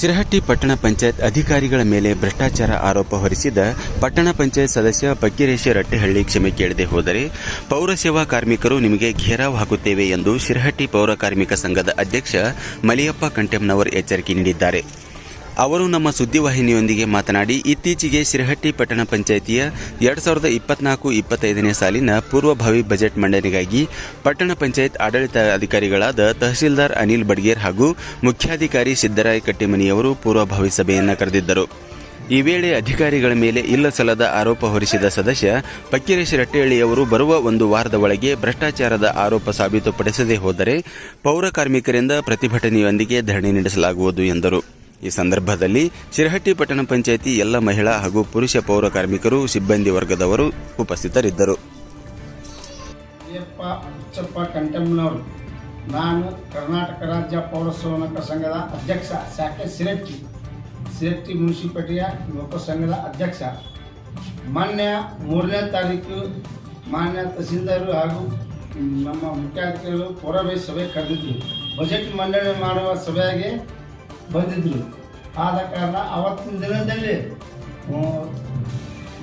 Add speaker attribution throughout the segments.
Speaker 1: ಸಿರಹಟ್ಟಿ ಪಟ್ಟಣ ಪಂಚಾಯತ್ ಅಧಿಕಾರಿಗಳ ಮೇಲೆ ಭ್ರಷ್ಟಾಚಾರ ಆರೋಪ ಹೊರಿಸಿದ ಪಟ್ಟಣ ಪಂಚಾಯತ್ ಸದಸ್ಯ ಪಕ್ಕಿರೇಶ ರಟ್ಟೆಹಳ್ಳಿ ಕ್ಷಮೆ ಕೇಳದೆ ಹೋದರೆ ಪೌರ ಸೇವಾ ಕಾರ್ಮಿಕರು ನಿಮಗೆ ಘೇರಾವ್ ಹಾಕುತ್ತೇವೆ ಎಂದು ಶಿರಹಟ್ಟಿ ಪೌರ ಕಾರ್ಮಿಕ ಸಂಘದ ಅಧ್ಯಕ್ಷ ಮಲಿಯಪ್ಪ ಕಂಟೆಮ್ನವರ್ ಎಚ್ಚರಿಕೆ ನೀಡಿದ್ದಾರೆ. ಅವರು ನಮ್ಮ ಸುದ್ದಿವಾಹಿನಿಯೊಂದಿಗೆ ಮಾತನಾಡಿ, ಇತ್ತೀಚೆಗೆ ಶಿರಹಟ್ಟಿ ಪಟ್ಟಣ ಪಂಚಾಯಿತಿಯ ಎರಡ್ ಸಾವಿರದ ಇಪ್ಪತ್ನಾಲ್ಕು ಇಪ್ಪತ್ತೈದನೇ ಸಾಲಿನ ಪೂರ್ವಭಾವಿ ಬಜೆಟ್ ಮಂಡನೆಗಾಗಿ ಪಟ್ಟಣ ಪಂಚಾಯತ್ ಆಡಳಿತಾಧಿಕಾರಿಗಳಾದ ತಹಸೀಲ್ದಾರ್ ಅನಿಲ್ ಬಡ್ಗೇರ್ ಹಾಗೂ ಮುಖ್ಯಾಧಿಕಾರಿ ಸಿದ್ದರಾಯ ಕಟ್ಟಿಮನಿಯವರು ಪೂರ್ವಭಾವಿ ಸಭೆಯನ್ನು ಕರೆದಿದ್ದರು. ಈ ವೇಳೆ ಅಧಿಕಾರಿಗಳ ಮೇಲೆ ಇಲ್ಲ ಸಲ್ಲದ ಆರೋಪ ಹೊರಿಸಿದ ಸದಸ್ಯ ಪಕ್ಕಿರೇಶ್ ರಟ್ಟೆಹಳ್ಳಿಯವರು ಬರುವ ಒಂದು ವಾರದ ಒಳಗೆ ಭ್ರಷ್ಟಾಚಾರದ ಆರೋಪ ಸಾಬೀತುಪಡಿಸದೇ ಹೋದರೆ ಪೌರ ಕಾರ್ಮಿಕರಿಂದ ಪ್ರತಿಭಟನೆಯೊಂದಿಗೆ ಧರಣಿ ನಡೆಸಲಾಗುವುದು ಎಂದರು. ಈ ಸಂದರ್ಭದಲ್ಲಿ ಶಿರಹಟ್ಟಿ ಪಟ್ಟಣ ಪಂಚಾಯಿತಿ ಎಲ್ಲ ಮಹಿಳಾ ಹಾಗೂ ಪುರುಷ ಪೌರ ಕಾರ್ಮಿಕರು, ಸಿಬ್ಬಂದಿ ವರ್ಗದವರು ಉಪಸ್ಥಿತರಿದ್ದರು.
Speaker 2: ನಾನು ಕರ್ನಾಟಕ ರಾಜ್ಯ ಪೌರ ಸಂಘದ ಅಧ್ಯಕ್ಷ ಶಾಖೆ ಸಿರಟ್ಟಿ ಸಿರಟ್ಟಿ ಮುನ್ಸಿಪಾಲಿಟಿಯ ಲೋಕ ಸಂಘದ ಅಧ್ಯಕ್ಷ. ಮಾನ್ಯ ಮೂರನೇ ತಾರೀಕು ಮಾನ್ಯ ತಹಸೀಲ್ದಾರರು ಹಾಗೂ ನಮ್ಮ ಮುಖ್ಯಾಧಿಕಾರಿಗಳು ಪೌರವೇ ಸಭೆ ಕರೆದಿದ್ದು. ಬಜೆಟ್ ಮಂಡನೆ ಮಾಡುವ ಸಭೆಗೆ ಬಂದಿದ್ದರು ಆದ ಕಾರಣ ಅವತ್ತಿನ ದಿನದಲ್ಲಿ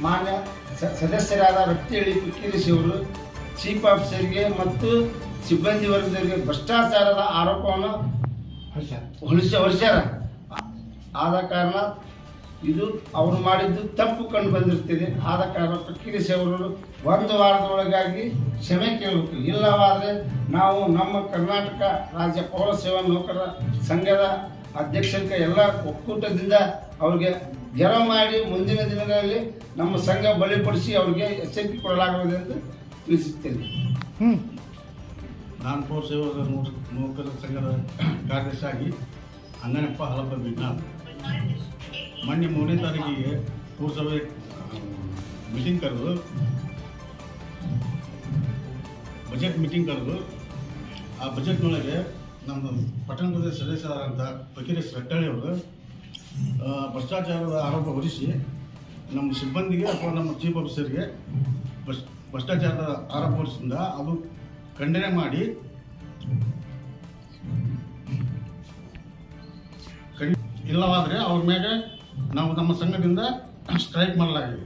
Speaker 2: ಮಾನ್ಯ ಸದಸ್ಯರಾದ ರಟ್ಟಿಹಳ್ಳಿ ಪಿಕ್ಕಿರಿಸಿ ಅವರು ಚೀಫ್ ಆಫೀಸರ್ಗೆ ಮತ್ತು ಸಿಬ್ಬಂದಿ ವರ್ಗದವರಿಗೆ ಭ್ರಷ್ಟಾಚಾರದ ಆರೋಪವನ್ನು ಹೊಲಿಸ ಹೊರಿಸ್ಯಾರ ಆದ ಕಾರಣ ಇದು ಅವರು ಮಾಡಿದ್ದು ತಪ್ಪು ಕಂಡು ಬಂದಿರ್ತದೆ. ಆದ ಕಾರಣ ಪಿಕ್ಕಿರಿಸಿ ಅವರು ಒಂದು ವಾರದೊಳಗಾಗಿ ಕ್ಷಮೆ ಕೇಳಬೇಕು. ಇಲ್ಲವಾದರೆ ನಾವು ನಮ್ಮ ಕರ್ನಾಟಕ ರಾಜ್ಯ ಪೌರ ಸೇವಾ ನೌಕರರ ಸಂಘದ ಅಧ್ಯಕ್ಷರಿಗೆ ಎಲ್ಲ ಒಕ್ಕೂಟದಿಂದ ಅವ್ರಿಗೆ ಜರ ಮಾಡಿ ಮುಂದಿನ ದಿನಗಳಲ್ಲಿ ನಮ್ಮ ಸಂಘ ಬಲಿಪಡಿಸಿ ಅವ್ರಿಗೆ ಎಚ್ಚರಿಕೆ ಕೊಡಲಾಗುವುದು ಎಂದು ತಿಳಿಸುತ್ತೇನೆ.
Speaker 3: ನಾನು ಪೌರ ಸೇವಕರ ನೌಕರ ನೌಕರರ ಸಂಘದ ಕಾರ್ಯದರ್ಶಿಯಾಗಿ ಅಂಗನಪ್ಪ ಹಲಪ ವಿಜ್ಞಾನ ಮೊನ್ನೆ ಮೂರನೇ ತಾರೀಕಿಗೆ ಪುರಸಭೆ ಮೀಟಿಂಗ್ ಕರೆದು ಬಜೆಟ್ ಮೀಟಿಂಗ್ ಕರೆದು ಆ ಬಜೆಟ್ನೊಳಗೆ ನಮ್ಮ ಪಟ್ಟಣ ಪ್ರದೇಶ ಸದಸ್ಯರಾದಂಥ ಫಕೀರೇಶ್ ರಟ್ಟಳ್ಳಿ ಅವರು ಆ, ಭ್ರಷ್ಟಾಚಾರದ ಆರೋಪ ಹೊರಿಸಿ ನಮ್ಮ ಸಿಬ್ಬಂದಿಗೆ ಅಥವಾ ನಮ್ಮ ಚೀಫ್ ಆಫೀಸರ್ಗೆ ಭ್ರಷ್ ಭ್ರಷ್ಟಾಚಾರದ ಆರೋಪ ಹೊರಿಸಿದ ಅದು ಖಂಡನೆ ಮಾಡಿ ಇಲ್ಲವಾದರೆ ಅವ್ರ ಮೇಲೆ ನಾವು ನಮ್ಮ ಸಂಘದಿಂದ ಸ್ಟ್ರೈಕ್ ಮಾಡಲಾಗಿದೆ.